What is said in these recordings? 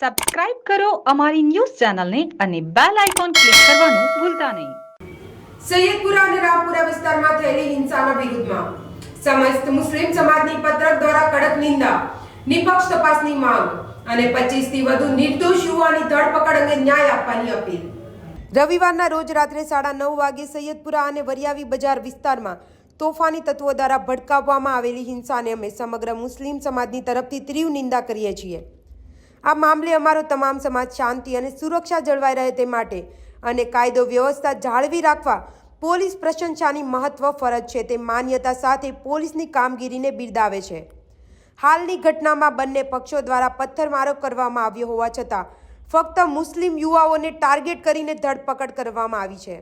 Subscribe કરો અમારી news ચેનલને અને બેલ આઇકોન ક્લિક કરવાનું ભૂલતા નહીં. સૈયદપુરા અને રામપુરા વિસ્તારમાં થયેલી હિંસાના વિરુદ્ધમાં સમસ્ત મુસ્લિમ સમાજની પત્રક દ્વારા કડક નિંદા, નિપક્ષ તપાસની માંગ અને 25 થી વધુ નિર્દોષ યુવાની ધરપકડ અંગે ન્યાય આપવાની અપીલ. રવિવારના રોજ રાત્રે સાડા નવ વાગે સૈયદપુરા અને વરિયાવી બજાર વિસ્તારમાં તોફાની તત્વો દ્વારા ભડકાવવામાં આવેલી હિંસાને અમે સમગ્ર મુસ્લિમ સમાજની તરફથી તીવ્ર નિંદા કરીએ છીએ. આ મામલે અમારો તમામ સમાજ શાંતિ અને સુરક્ષા જળવાઈ રહે તે માટે અને કાયદો વ્યવસ્થા જાળવી રાખવા પોલીસ પ્રશંસાની મહત્વ ફરજ છે તે માન્યતા સાથે પોલીસની કામગીરીને બિરદાવે છે. હાલની ઘટનામાં બંને પક્ષો દ્વારા પથ્થરમારો કરવામાં આવ્યો હોવા છતાં ફક્ત મુસ્લિમ યુવાઓને ટાર્ગેટ કરીને ધરપકડ કરવામાં આવી છે.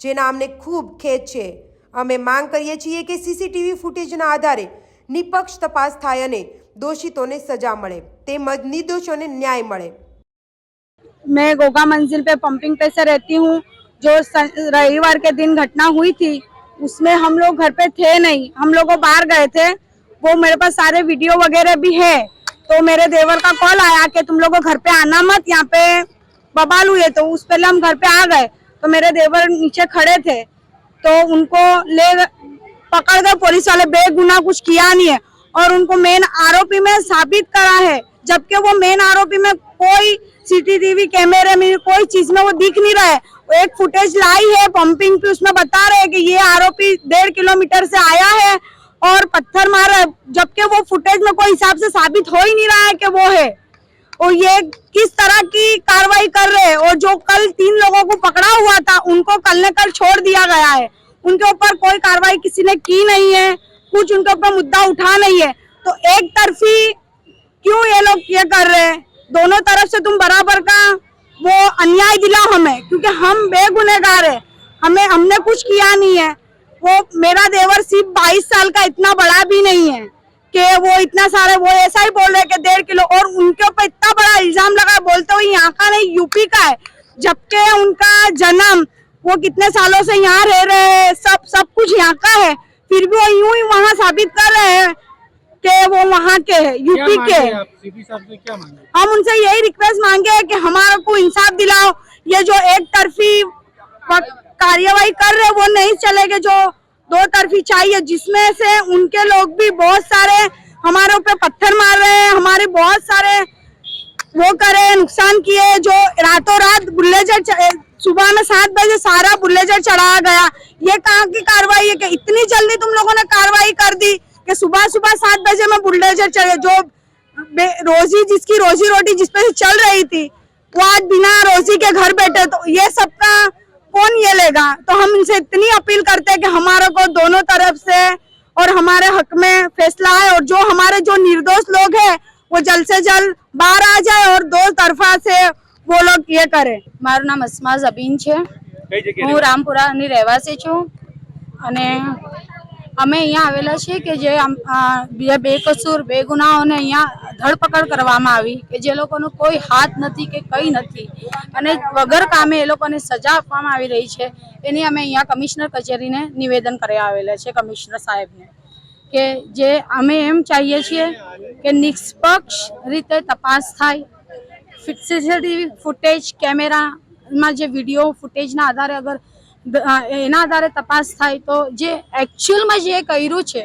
જેના અમને ખૂબ ખેદ છે. અમે માંગ કરીએ છીએ કે સીસીટીવી ફૂટેજના આધારે નિપક્ષ તપાસ થાય અને દોષિતોને સજા મળે તેમજ નિર્દોષોને ન્યાય મળે मैं गोगा मंजिल पे पंपिंग पे से रहती हूँ जो स- रविवार के दिन घटना हुई थी उसमें हम लोग घर पे थे नहीं हम लोग बाहर गए थे वो मेरे पास सारे वीडियो वगैरह भी है तो मेरे देवर का कॉल आया कि तुम लोग घर पे आना मत यहाँ पे बवाल हुए तो उस पहले हम घर पे आ गए तो मेरे देवर नीचे खड़े थे तो उनको ले पकड़ कर पुलिस वाले बेगुना कुछ किया नहीं है। और उनको मेन आरोपी में साबित करा है, जबकि वो मेन आरोपी में कोई सीसीटीवी कैमरे में, कोई चीज़ में वो दिख नहीं रहा है। एक फुटेज लाई है पंपिंग पे उसमें बता रहे हैं कि ये आरोपी डेढ़ किलोमीटर से आया है और पत्थर मारा है, जबकि वो फुटेज में कोई हिसाब से साबित हो ही नहीं रहा है कि वो है। और ये किस तरह की कार्रवाई कर रहे हैं? और जो कल तीन लोगों को पकड़ा हुआ था, उनको कल ने कल छोड़ दिया गया है। उनके ऊपर कोई कार्रवाई किसी ने की नहीं है, कुछ उनके ऊपर मुद्दा उठा नहीं है। तो एक तरफी क्यों ये लोग ये कर रहे हैं? दोनों तरफ़ से तुम बराबर का वो अन्याय दिलाओ हमें, क्योंकि हम बेगुनहगार है। हमें, हमने कुछ किया नहीं है। वो मेरा देवर सिर्फ़ बाईस साल का इतना बड़ा भी नहीं है कि वो इतना सारे, वो ऐसा ही बोल रहे हैं कि डेढ़ किलो, और उनके ऊपर इतना बड़ा इल्ज़ाम लगा, बोलते हुए यहाँ का नहीं, यूपी का है, जबकि उनका जन्म वो कितने सालों से यहाँ रह रहे हैं? सब सब कुछ यहाँ का है। फिर भी वो यूँ ही वहाँ साबित कर रहे हैं कि वो वहाँ के है यूपी के। हम उनसे यही रिक्वेस्ट मांगे हैं कि हमारे को इंसाफ दिलाओ। ये जो एक तरफी कार्यवाही कर रहे हैं, वो नहीं चलेगा। जो दो तरफी चाहिए जिसमें से उनके लोग भी बहुत सारे हमारे ऊपर पत्थर मार रहे हैं हमारे बहुत सारे वो करे नुकसान किए जो रातों रात बुल्लेजर सुबह में सात बजे सारा बुल्लेजर चढ़ाया गया। ये कहाँ की कार्रवाई है कि इतनी जल्दी तुम लोगों ने कार्रवाई कर दी कि सुबह सुबह सात बजे में बुल्डेजर चढ़े, जो रोजी जिसकी रोजी रोटी जिस पे से चल रही थी, वो आज बिना रोजी के घर बैठे तो ये सबका कौन ये लेगा? तो हम इनसे इतनी अपील करते हैं कि हमारे को दोनों तरफ़ से और हमारे हक में फैसला है और जो हमारे जो निर्दोष लोग हैं, वो जल्द से जल्द बाहर आ जाए और दो तरफा से वो लोग ये करें મારું નામ અસ્મા ઝબીન છે કઈ જગ્યાએ હું રામપુરાની રહેવાસી છું અને અમે અહીંયા આવેલા છીએ કે જે આમ, આ, બે બેકસૂર બે ગુનાઓને અહીંયા ધરપકડ કરવામાં આવી કે જે લોકોનો કોઈ હાથ નથી કે કંઈ નથી અને વગર કામે એ લોકોને સજા આપવામાં આવી રહી છે એની અમે અહીંયા કમિશનર કચેરીને નિવેદન કરી આવેલા છે કમિશનર સાહેબને કે જે અમે એમ ચાહીએ છીએ કે નિષ્પક્ષ રીતે તપાસ થાય સીસીટીવી ફૂટેજ, કેમેરામાં જે વીડિયો ફૂટેજના આધારે અગર એના આધારે તપાસ થાય તો જે એકચ્યુઅલમાં જે કર્યું છે,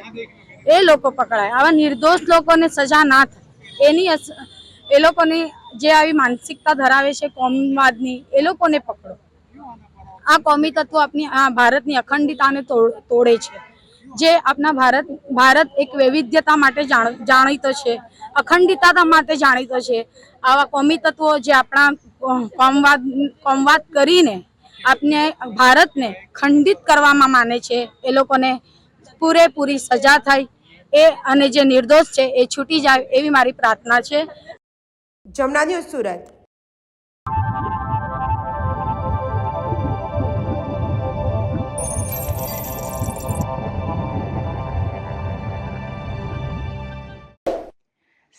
એ લોકો પકડાય. આવા નિર્દોષ લોકોને સજા ના થાય. એની એ લોકોની જે આવી માનસિકતા ધરાવે છે કોમવાદની, એ લોકોને પકડો. આ કોમી તત્વો આપની, આ ભારતની અખંડિતાને તોડે છે. જે આપણા ભારત ભારત એક વૈવિધ્યતા માટે જાણ- જાણીતો છે, અખંડિતતા માટે જાણીતો છે. આવા કોમી તત્વો જે આપણા કોમવાદ કોમવાદ કરીને આપને ભારતને ખંડિત કરવામાં માને છે, એ લોકોને પૂરેપૂરી સજા થાય, એ અને જે નિર્દોષ છે, એ છૂટી જાય એવી મારી પ્રાર્થના છે. જમના ન્યૂઝ સુરત.